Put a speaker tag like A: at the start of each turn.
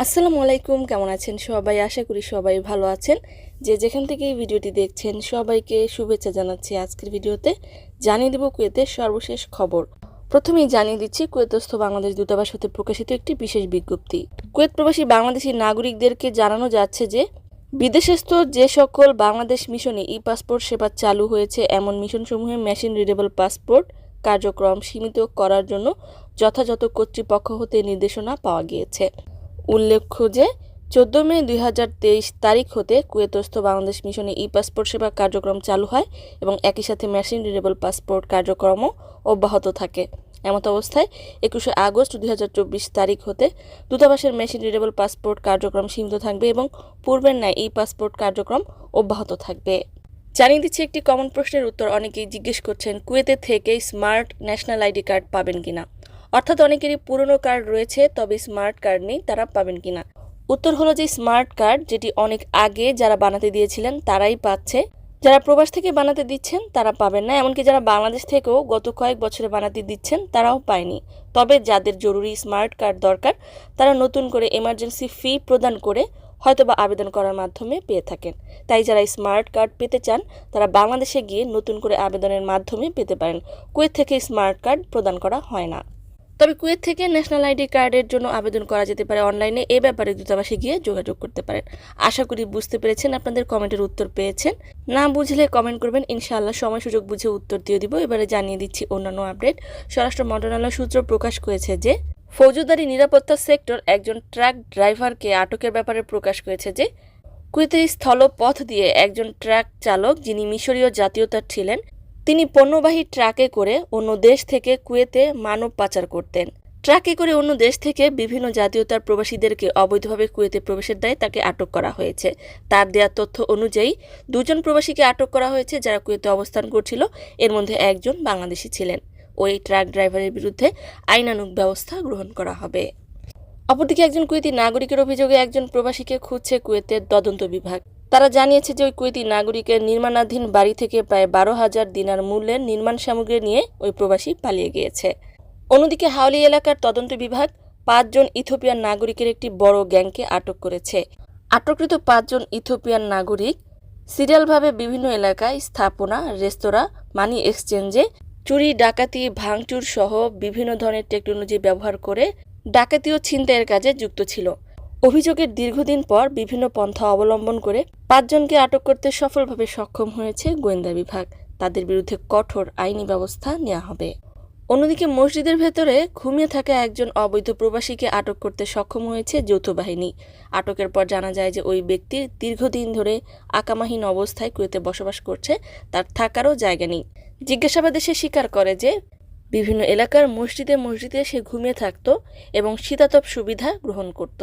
A: আসসালামু আলাইকুম, কেমন আছেন সবাই? আশা করি সবাই ভালো আছেন। যে যেখান থেকে এই ভিডিওটি দেখছেন, সবাইকে শুভেচ্ছা জানাচ্ছি আজকের ভিডিওতে। জানিয়ে দেব কুয়েতের সর্বশেষ খবর। প্রথমেই জানিয়ে দিচ্ছি, কুয়েতস্থ বাংলাদেশ দূতাবাস হতে প্রকাশিত একটি বিশেষ বিজ্ঞপ্তি। কুয়েত প্রবাসী বাংলাদেশি নাগরিকদেরকে জানানো যাচ্ছে যে, বিদেশস্থ যে সকল বাংলাদেশ মিশনে ই পাসপোর্ট সেবা চালু হয়েছে, এমন মিশনসমূহে মেশিন রিডেবল পাসপোর্ট কার্যক্রম সীমিত করার জন্য যথাযথ কর্তৃপক্ষ হতে নির্দেশনা পাওয়া গিয়েছে। উল্লেখ্য যে, চোদ্দ মে দুই হাজার তেইশ তারিখ হতে কুয়েতস্থ বাংলাদেশ মিশনে ই পাসপোর্ট সেবা কার্যক্রম চালু হয় এবং একই সাথে মেশিন রিডেবল পাসপোর্ট কার্যক্রমও অব্যাহত থাকে। এমত অবস্থায় একুশে আগস্ট দুই হাজার চব্বিশ তারিখ হতে দূতাবাসের মেশিন রিডেবল পাসপোর্ট কার্যক্রম সীমিত থাকবে এবং পূর্বের ন্যায় ই পাসপোর্ট কার্যক্রম অব্যাহত থাকবে। জানিয়ে দিচ্ছি একটি কমন প্রশ্নের উত্তর। অনেকেই জিজ্ঞেস করছেন, কুয়েতে থেকে স্মার্ট ন্যাশনাল আইডি কার্ড পাবেন কিনা? অর্থাৎ অনেকেরই পুরনো কার্ড রয়েছে, তবে স্মার্ট কার্ড নেই, তারা পাবেন কিনা? উত্তর হলো যে স্মার্ট কার্ড, যেটি অনেক আগে যারা বানাতে দিয়েছিলেন, তারাই পাচ্ছে। যারা প্রবাস থেকে বানাতে দিচ্ছেন, তারা পাবেন না। এমনকি যারা বাংলাদেশ থেকেও গত কয়েক বছরে বানাতে দিচ্ছেন, তারাও পায়নি। তবে যাদের জরুরি স্মার্ট কার্ড দরকার, তারা নতুন করে এমার্জেন্সি ফি প্রদান করে হয়তোবা আবেদন করার মাধ্যমে পেয়ে থাকেন। তাই যারা স্মার্ট কার্ড পেতে চান, তারা বাংলাদেশে গিয়ে নতুন করে আবেদনের মাধ্যমে পেতে পারেন। কুয়েত থেকে স্মার্ট কার্ড প্রদান করা হয় না। তবে কুয়েত থেকে ন্যাশনাল আইডি কার্ডের জন্য আবেদন করা যেতে পারে অনলাইনে, এ ব্যাপারে দূতাবাসে গিয়ে যোগাযোগ করতে পারেন। আশা করি বুঝতে পেরেছেন আপনাদের কমেন্টের উত্তর পেয়েছেন। না বুঝলে কমেন্ট করবেন, ইনশাআল্লাহ সময় সুযোগ বুঝে উত্তর দিয়ে দিব। এবারে জানিয়ে দিচ্ছি অন্যান্য আপডেট। স্বরাষ্ট্র মন্ত্রণালয় সূত্র প্রকাশ করেছে যে, ফৌজদারি নিরাপত্তা সেক্টর একজন ট্রাক ড্রাইভারকে আটকের ব্যাপারে প্রকাশ করেছে যে, কুয়েতের স্থলপথ দিয়ে একজন ট্রাক চালক যিনি মিশরীয় জাতীয়তার ছিলেন তিনি পণ্যবাহী ট্রাকে করে অন্য দেশ থেকে কুয়েতে মানব পাচার করতেন। ট্রাকে করে অন্য দেশ থেকে বিভিন্ন জাতীয়তার প্রবাসীদেরকে অবৈধভাবে কুয়েতে প্রবেশের দায়ে তাকে আটক করা হয়েছে। তার দেওয়া তথ্য অনুযায়ী, দুজন প্রবাসীকে আটক করা হয়েছে যারা কুয়েতে অবস্থান করছিল। এর মধ্যে একজন বাংলাদেশি ছিলেন। ওই ট্রাক ড্রাইভারের বিরুদ্ধে আইনানুগ ব্যবস্থা গ্রহণ করা হবে। অপরদিকে একজন কুয়েতি নাগরিকের অভিযোগে একজন প্রবাসীকে খুঁজছে কুয়েতের তদন্ত বিভাগ। তারা জানিয়েছে যে ওই কুয়েতি নাগরিকের নির্মাণাধীন বাড়ি থেকে প্রায় বারো হাজার দিনার মূল্যের নির্মাণ সামগ্রী নিয়ে ওই প্রবাসী পালিয়ে গিয়েছে। অন্যদিকে হাওলি এলাকার তদন্ত বিভাগ পাঁচজন ইথোপিয়ান নাগরিকের একটি বড় গ্যাংকে আটক করেছে। আটককৃত পাঁচজন ইথোপিয়ান নাগরিক সিরিয়ালভাবে বিভিন্ন এলাকায় স্থাপনা, রেস্তোরাঁ, মানি এক্সচেঞ্জে চুরি, ডাকাতি, ভাঙচুর সহ বিভিন্ন ধরনের টেকনোলজি ব্যবহার করে ডাকাতি ও ছিনতাইয়ের কাজে যুক্ত ছিল। অভিযোগের দীর্ঘদিন পর বিভিন্ন পন্থা অবলম্বন করে পাঁচজনকে আটক করতে সফলভাবে সক্ষম হয়েছে গোয়েন্দা বিভাগ। তাদের বিরুদ্ধে কঠোর আইনি ব্যবস্থা নেওয়া হবে। অন্যদিকে মসজিদের ভেতরে ঘুমিয়ে থাকা একজন অবৈধ প্রবাসীকে আটক করতে সক্ষম হয়েছে যৌথ বাহিনী। আটকের পর জানা যায় যে ওই ব্যক্তির দীর্ঘদিন ধরে আকামাহীন অবস্থায় কুয়েতে বসবাস করছে, তার থাকারও জায়গা নেই। জিজ্ঞাসাবাদে সে স্বীকার করে যে, বিভিন্ন এলাকার মসজিদে মসজিদে সে ঘুমিয়ে থাকত এবং শীতাতপ সুবিধা গ্রহণ করত।